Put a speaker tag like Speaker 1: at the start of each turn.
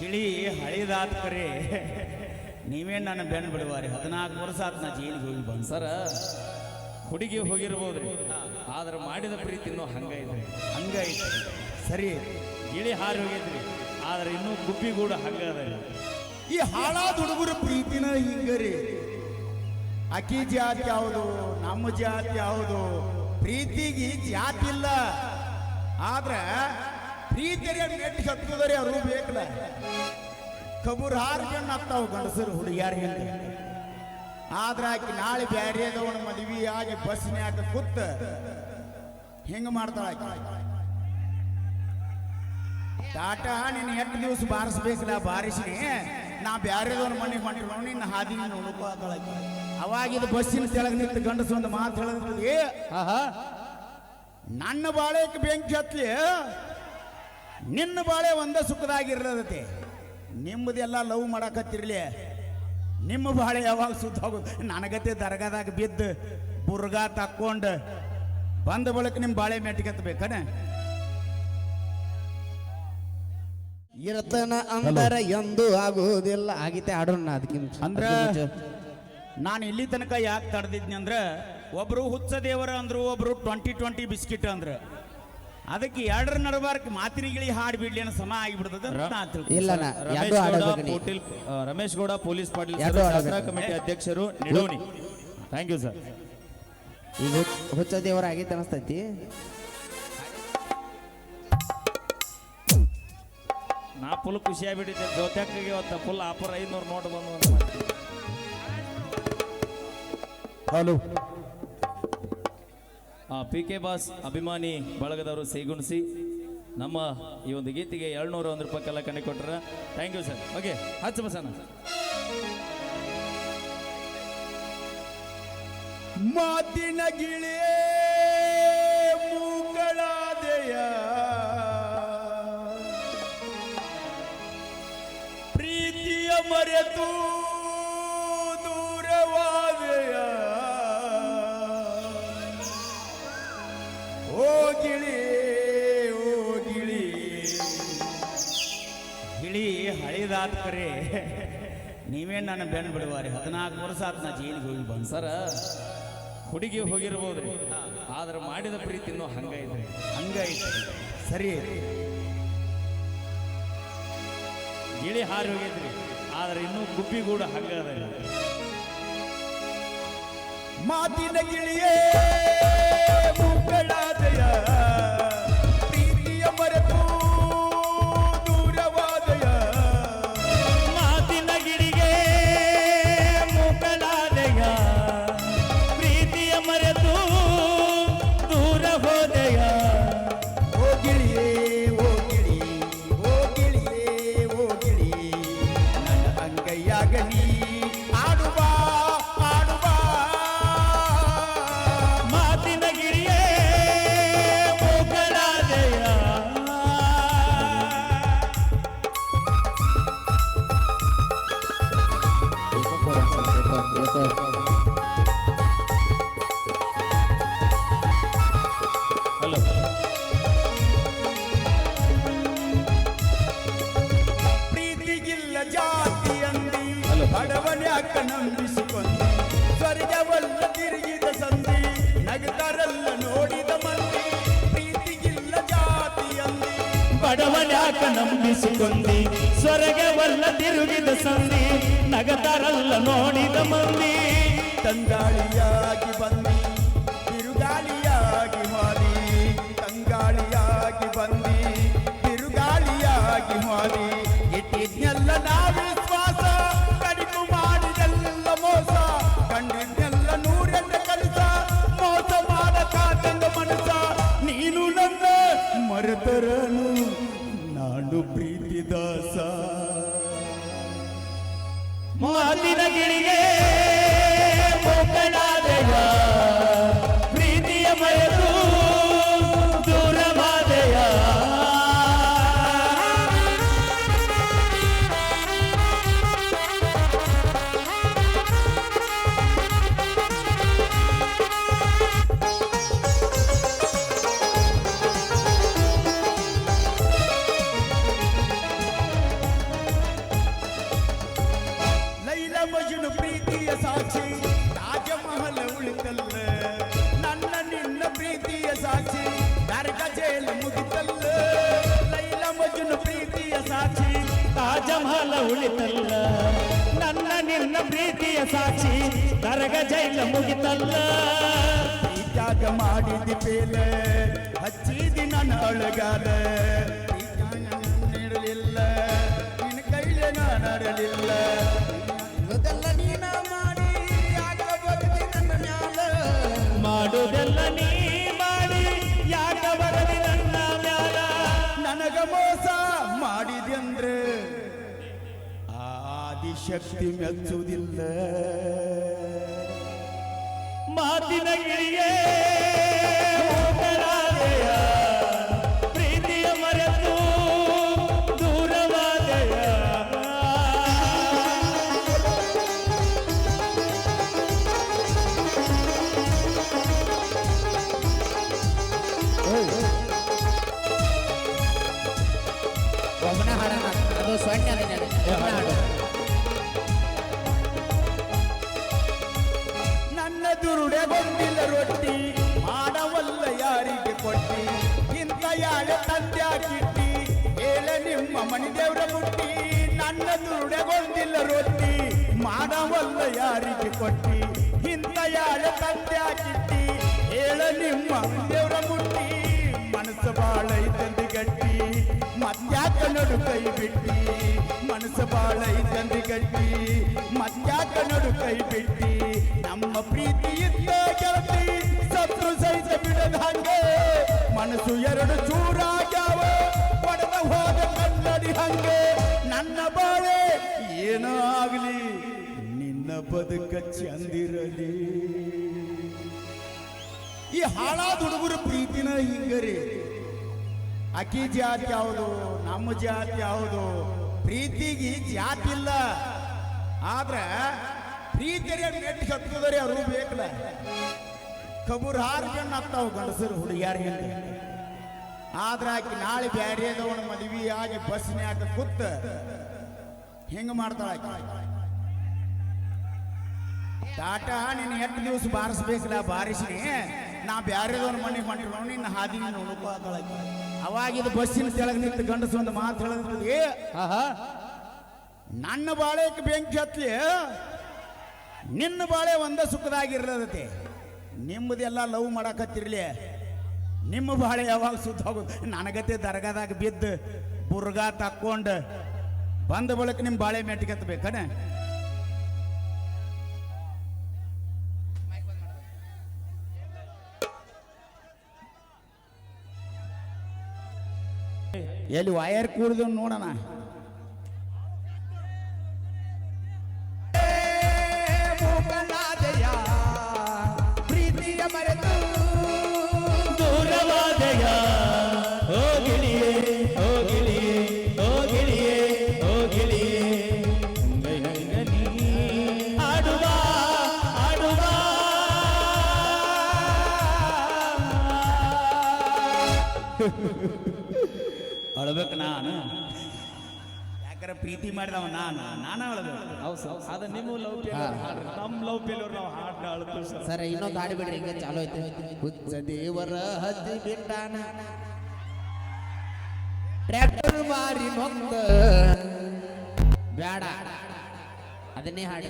Speaker 1: ಗಿಳಿ ಹಳಿದಾದ ಕರೆ. ನೀವೇ ನನ್ನ ಬೆನ್ನು ಬಿಡುವಾರಿ? ಹದಿನಾಲ್ಕು ವರ್ಷ ಆತ ನಾ ಜೈಲಿಗೆ ಹೋಗಿ ಬಂದು.
Speaker 2: ಸರ ಹುಡುಗಿ ಹೋಗಿರ್ಬೋದ್ರಿ ಆದ್ರೆ ಮಾಡಿದ ಪ್ರೀತಿ ಇನ್ನೂ ಹಂಗ
Speaker 1: ಸರಿ
Speaker 2: ಇಳಿ ಹಾರಿ ಹೋಗಿದ್ರಿ. ಆದ್ರೆ ಇನ್ನೂ ಗುಬ್ಬಿ ಹಂಗ ಅದ
Speaker 1: ಈ ಹಾಳಾದ ಹುಡುಗರ ಪ್ರೀತಿನ ಹಿಂಗರಿ ಅಕ್ಕಿ ಜಾತಿ ಯಾವುದು ನಮ್ಮ ಜಾತಿ ಯಾವುದು ಪ್ರೀತಿಗೆ ಜಾತಿ ಇಲ್ಲ. ಆದ್ರೆ ಪ್ರೀತಿಯ ನೆಟ್ಟಿ ಹತ್ತುದರೆ ಅವರು ಬೇಕಲ್ಲ ಕಬೂರ್ ಹಾರ್ಕೊಂಡು ಆಗ್ತಾವ ಗಂಡಸರು ಹುಡುಗಿಯಾರ ಹಿಂದೆ ಆದ್ರೆ ಆಕೆ ನಾಳೆ ಬ್ಯಾರೇದವನ ಮದುವೆ ಆಗಿ ಬಸ್ನ್ಯಾಗ ಕೂತ ಹೆಂಗ ಮಾಡ್ತಾಳ ಆಕಿ? ಟಾಟಾ ನಿನ್ನ ಎಂಟು ದಿವಸ ಬಾರಿಸ್ಬೇಕಲ್ಲ ಬಾರಿಸಿ ನಾ ಬ್ಯಾರೇದವ್ರ ಮನೆಗೆ ಮಾಡಿರೋ ನಿನ್ನ ಹಾದಿ ನೋಡ್ಕೋ ಅವಾಗಿದ ಬಸ್ಸಿನ ಕೆಳಗೆ ನಿಂತು ಗಂಡಸ ಒಂದು ಮಾತು ಹೇಳಿದ್ರಿ ನನ್ನ ಬಾಳೆಕ್ ಬೆಂಕಿ ಹತ್ಲಿ ನಿನ್ನ ಬಾಳೆ ಒಂದ ಸುಖದಾಗಿರ್ಲದತಿ ನಿಮ್ಮದೆಲ್ಲ ಲವ್ ಮಾಡಕತ್ತಿರ್ಲಿ. ನಿಮ್ಮ ಬಾಳೆ ಯಾವಾಗ ಸುತ್ತ ಹೋಗೋದು? ನನಗತ್ತೆ ದರ್ಗಾದಾಗ ಬಿದ್ದು ಬುರ್ಗಾ ತಕ್ಕೊಂಡು ಬಂದ ಬಳಿಕ ನಿಮ್ಮ ಬಾಳೆ ಮೆಟ್ಟಿಗೆತ್ತಬೇಕನ
Speaker 3: ಇರತನ ಅಂದರ ಎಂದು ಆಗುವುದಿಲ್ಲ. ಆಗಿತೆ ಆಡೋಣ ಅದಕ್ಕಿಂತ
Speaker 1: ಅಂದ್ರ ನಾನು ಇಲ್ಲಿ ತನಕ ಯಾಕೆ ತಡೆದಿದ್ನಿ ಅಂದ್ರೆ ಒಬ್ರು ಹುಚ್ಚ ದೇವರ ಅಂದ್ರು ಒಬ್ರು ಟ್ವೆಂಟಿ ಟ್ವೆಂಟಿ ಬಿಸ್ಕಿಟ್ ಅಂದ್ರ. ಅದಕ್ಕೆ ಎರಡರ ನಡುವಾರಕ್ಕೆ ಮಾತಿನಿಗಿಳಿ ಹಾಡ್ ಬಿಡ್ಲಿ ಅನ್ನೋ ಸಮ ಆಗಿಬಿಡ್ತದ ಅಂತ ನಾ ತಿಳ್ಕೊಂಡೆ.
Speaker 3: ಇಲ್ಲ ನಾ
Speaker 2: ರಮೇಶ್
Speaker 3: ಎರಡು
Speaker 2: ಗೌಡ
Speaker 3: ಆಡೋದು ನೀ.
Speaker 2: ಪೋಟಿಲ್ ಆ, ರಮೇಶ್ ಗೌಡ ಪೊಲೀಸ್ ಪಾಟೀಲ್ ಸರ್. ಜಾತ್ರಾ ಕಮಿಟಿ ಅಧ್ಯಕ್ಷರು ನಿಡೋಣಿ ಥ್ಯಾಂಕ್ ಯು ಸರ್
Speaker 3: ಈಗ ಹುಚ್ಚ- ಹುಚ್ಚ ದೇವರ ಆಗೈತೆ ಅನಸ್ತೈತಿ
Speaker 2: ನಾ ಫುಲ್ ಖುಷಿ ಆಗ್ಬಿಟ್ಟಿದ್ದೆ ಜೊತೆಗೆ ಇವತ್ತು ಫುಲ್ ಆಫರ್ ಐನೂರು ನೋಟ್ ಬಂದು
Speaker 1: ಹಲೋ
Speaker 2: ಪಿ ಕೆ ಬಾಸ್ ಅಭಿಮಾನಿ ಬಳಗದವರು ಸೇಗುಣಿಸಿ ನಮ್ಮ ಈ ಒಂದು ಗೀತೆಗೆ ಏಳ್ನೂರು ಒಂದು ರೂಪಾಯಿ ಕಣ್ಣಿ ಕೊಟ್ಟರೆ ಥ್ಯಾಂಕ್ ಯು ಸರ್ ಓಕೆ ಹಚ್ಚ ಬಸನ
Speaker 1: ಮಾತಿನ ಗಿಳಿ ಮೂಗಳಾದೆಯ ಪ್ರೀತಿಯ ಮರೆತು ಹಳಿದಾದ ಕರೆ ನೀವೇ ನನ್ನ ಬೆನ್ನು ಬಿಡುವಾರಿ? ಹದಿನಾಲ್ಕು ವರ್ಷ ಆತ ನಾ ಜೈಲಿಗೆ ಹೋಗಿ ಬಂದು.
Speaker 2: ಸರ ಹುಡುಗಿ ಹೋಗಿರ್ಬೋದು. ಆದ್ರೆ ಮಾಡಿದ ಪ್ರೀತಿ ಇನ್ನೂ ಹಂಗ ಐತೆ
Speaker 1: ಹಂಗೈತಿ ಸರಿ.
Speaker 2: ಗಿಳಿ ಹಾರಿ ಹೋಗಿದ್ರಿ. ಆದ್ರೆ ಇನ್ನೂ ಗುಬ್ಬಿ ಹಂಗ ಅದ.
Speaker 1: ಮಾತಿನ ಗಿಳಿಯೇ. ಬಡವನ್ಯಾಕ ನಂಬಿಸಿಕೊಂಡಿ ಸ್ವರ್ಗವಲ್ಲ ತಿರುಗಿದ ಸಂಧಿ ನಗತಾರಲ್ಲ ನೋಡಿದ ಮಂದಿ ಪ್ರೀತಿಗಿಲ್ಲ ಜಾತಿಯಲ್ಲಿ
Speaker 2: ಬಡವನ್ಯಾಕ ನಂಬಿಸಿಕೊಂಡಿ? ಸ್ವರ್ಗವಲ್ಲ ತಿರುಗಿದ ಸಂಧಿ ನಗತಾರಲ್ಲ ನೋಡಿದ ಮಂದಿ.
Speaker 1: ತಂದಾಳಿಯಾಗಿ ಬಂದಿ.
Speaker 2: ಮಾತಿನ
Speaker 1: ನನ್ನ ನಿನ್ನ ಪ್ರೀತಿಯ ಸಾಕ್ಷಿ, ನರಕ ಜೈಲು ಮುಗಿತಲ್ಲ? ಲೈಲ ಮಜ್ನು ಪ್ರೀತಿಯ ಸಾಕ್ಷಿ,
Speaker 2: ತಾಜಮಹಲ ಉಳಿತಲ್ಲ? ನನ್ನ ನಿನ್ನ ಪ್ರೀತಿಯ ಸಾಕ್ಷಿ ನರಗ ಜೈಲ ಮುಗಿತಲ್ಲ?
Speaker 1: ಪ್ರೀತ್ಯಾಗ ಮಾಡಿದ ಪೇಲ ಹಚ್ಚಿದಿ ನನ್ನ ಅಳಗಾಲ ನೀಡಲಿಲ್ಲ ನಿನ್ನ ಕೈಲೆ ನಾನು ಅರಲಿಲ್ಲ ಮಾಡಿದೆಂದ್ರೆ ಆದಿಶಕ್ತಿ ಮೆಚ್ಚುವುದಿಲ್ಲ
Speaker 2: ಮಾತಿನ ಗಿಳಿಯೇ
Speaker 3: ಅದು ಸೊನ್ನೆ ಅದೇ ಒಬ್ಬನ ಹಾಡು
Speaker 1: ನನ್ನ ದುರುಡೆ ಬಂದಿಲ್ಲ ರೊಟ್ಟಿ ಮಾಡವಲ್ಲ ಯಾರಿಗೆ ಕೊಟ್ಟಿ ಇಂಥ ಯಾಳೆ ತಂದ್ಯಾಕಿಟ್ಟಿ ಹೇಳ ನಿಮ್ಮ ಮನಿ ದೇವ್ರ ಮುಟ್ಟಿ ನನ್ನ ದುರುಡೆ ಬಂದಿಲ್ಲ ರೊಟ್ಟಿ ಮಾಡವಲ್ಲ ಯಾರಿಗೆ ಕೊಟ್ಟಿ ಇಂಥ ಯಾಳೆ ತಂದ್ಯಾಕಿಟ್ಟಿ ಹೇಳ ನಿಮ್ಮ ಮನಿ ದೇವ್ರ ಮುಟ್ಟಿ ಮನಸ್ಸು ಬಾಳ ಇದ್ದಂದು ಗಟ್ಟಿ ಮತ್ಯಾಕ ನಡು ಕೈ ಬಿಟ್ಟಿ, ಮನಸ್ಸು ಬಾಳ ಇದ್ದಂದು ಗಟ್ಟಿ. ಮತ್ಯಾಕ ಕನ್ನಡ ಕೈ ಬಿಟ್ಟಿ, ನಮ್ಮ ಪ್ರೀತಿ ಇದ್ದ ಗೆಳತಿ, ಸತ್ರು ಸಹಿತ ಬಿಡದ ಹಂಗೆ. ಮನಸ್ಸು ಎರಡು ಚೂರಾಗ್ಯಾವ ಪಡೆದ ಹೋದ ಕನ್ನಡಿ ಹಂಗೆ. ನನ್ನ ಬಾಳೆ ಏನೋ ಆಗ್ಲಿ, ನಿನ್ನ ಬದುಕ ಚಂದಿರಲಿ. ಈ ಹಾಳಾದ ಹುಡುಗರ ಪ್ರೀತಿನ ಹಿಂಗರಿ. ಅಕ್ಕಿ ಜಾತಿ ಯಾವುದು ನಮ್ಮ ಜಾತಿ ಯಾವುದು ಪ್ರೀತಿಗೆ ಜಾತಿ ಇಲ್ಲ. ಆದ್ರೆ ಪ್ರೀತಿಯ ನೆಟ್ಟು ಹತ್ತದರಿ ಅವರು ಬೇಕಲ್ಲ. ಕಬೂರ್ ಹಾರು ಆಗ್ತಾವ ಗಂಡಸರು ಹುಡುಗಿಯಾರ ಹಿಂದೆ. ಆದ್ರೆ ಆಕಿ ನಾಳೆ ಬ್ಯಾರೇದವನ ಮದುವೆ ಆಗಿ ಬಸ್ನ್ಯಾಗ ಕುತ್ತ ಹೆಂಗ ಮಾಡ್ತಾಳ ಟಾಟಾ, ನಿನ್ನ ಎಂಟು ದಿವಸ ಬಾರಿಸ್ಬೇಕಲ್ಲ ಬಾರಿಸಿನಿ ನಾ ಬ್ಯಾರೆದವನ ಮನೆಗೆ ಹೊಂಟಿರೋ ನಿನ್ನ ಹಾದಿ ಅವಾಗ ಇದು ಬಸ್ಸಿನ ಕೆಳಗೆ ನಿಂತು ಗಂಡಸು ಒಂದು ಮಾತು ಹೇಳಿದ್ರಿ
Speaker 3: ಆಹಾ.
Speaker 1: ನನ್ನ ಬಾಳೆಗೆ ಬೆಂಕಿ ಹತ್ಲಿ ನಿನ್ನ ಬಾಳೆ ಒಂದ ಸುಖದಾಗಿರ್ಲದತೆ. ನಿಮ್ಮದೆಲ್ಲ ಲವ್ ಮಾಡಕತ್ತಿರ್ಲಿ ನಿಮ್ಮ ಬಾಳೆ ಯಾವಾಗ ಸುತ್ತ ಹೋಗುದು? ನನಗತ್ತೆ ದರ್ಗಾದಾಗ ಬಿದ್ದು ಬುರ್ಗ ತಕ್ಕೊಂಡು ಬಂದ ಬಳಿಕ ನಿಮ್ಮ ಬಾಳೆ ಮೆಟ್ಟಿಗೆತ್ತಬೇಕನ ಎಲ್ಲಿ ವಯರ್ ಕೂಡಿದ ನೋಡೋಣ ಪ್ರೀತಿಯ ಮರೆತು
Speaker 2: ದೂರವಾದಯ ಓ ಗಿಳಿಯೇ ಓ ಗಿಳಿಯೇ ಓ ಗಿಳಿಯೇ ಓ ಗಿಳಿಯೇ ಹಂಗೈ ಹಂಗ ನೀ ಆಡುವ ಆಡುವ
Speaker 1: ಅಳ್ಬೇಕು ನಾನು. ಯಾಕಂದ್ರೆ ಪ್ರೀತಿ ಮಾಡಿದವ ನಾನು ನಾನು ಅಳ್ಬೇಕು.
Speaker 4: ಹೌದು ಸರ್ ಅದ ನಿಮ್ಮ ಲವ್ ಫೇಲ್ಯೂರ್ ಹಾಡ್ರಿ ನಮ್ಮ ಲವ್ ಫೇಲ್ಯೂರ್ ನಾವು ಹಾಡ್ನ ಅಳ್ತೀವಿ ಸರ್.
Speaker 3: ಸರ್ ಇನ್ನೊಂದು ಹಾಡಿ ಬಿಡ್ರಿ ಹಿಂಗೆ ಚಾಲು ಐತೆ ಹುಚ್ಚ ದೇವರ ಹದ್ದು ಬಿಟ್ಟಾನ. ಟ್ರ್ಯಾಕ್ಟರ್ ಮಾರಿ ನೊಂದ. ಬೇಡ ಅದನ್ನೇ ಹಾಡಿ